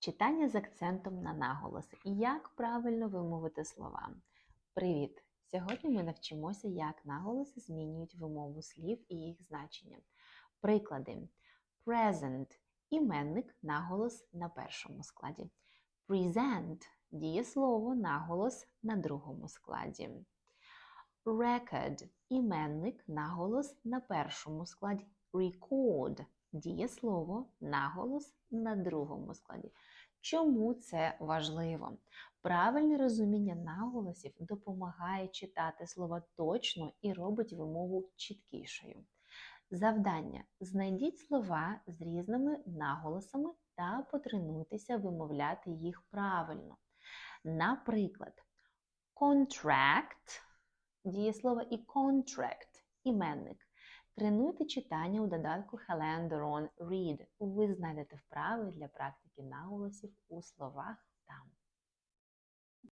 Читання з акцентом на наголоси. І як правильно вимовити слова. Привіт! Сьогодні ми навчимося, як наголоси змінюють вимову слів і їх значення. Приклади: present іменник наголос на першому складі. Present дієслово наголос на другому складі. Record іменник наголос на першому складі. Record дієслово наголос на другому складі. Чому це важливо? Правильне розуміння наголосів допомагає читати слова точно і робить вимову чіткішою. Завдання: знайдіть слова з різними наголосами та потренуйтеся вимовляти їх правильно. Наприклад, contract дієслово і contract іменник. Тренуйте читання у додатку Helen Doron Read. Ви знайдете вправи для практики наголосів у словах там.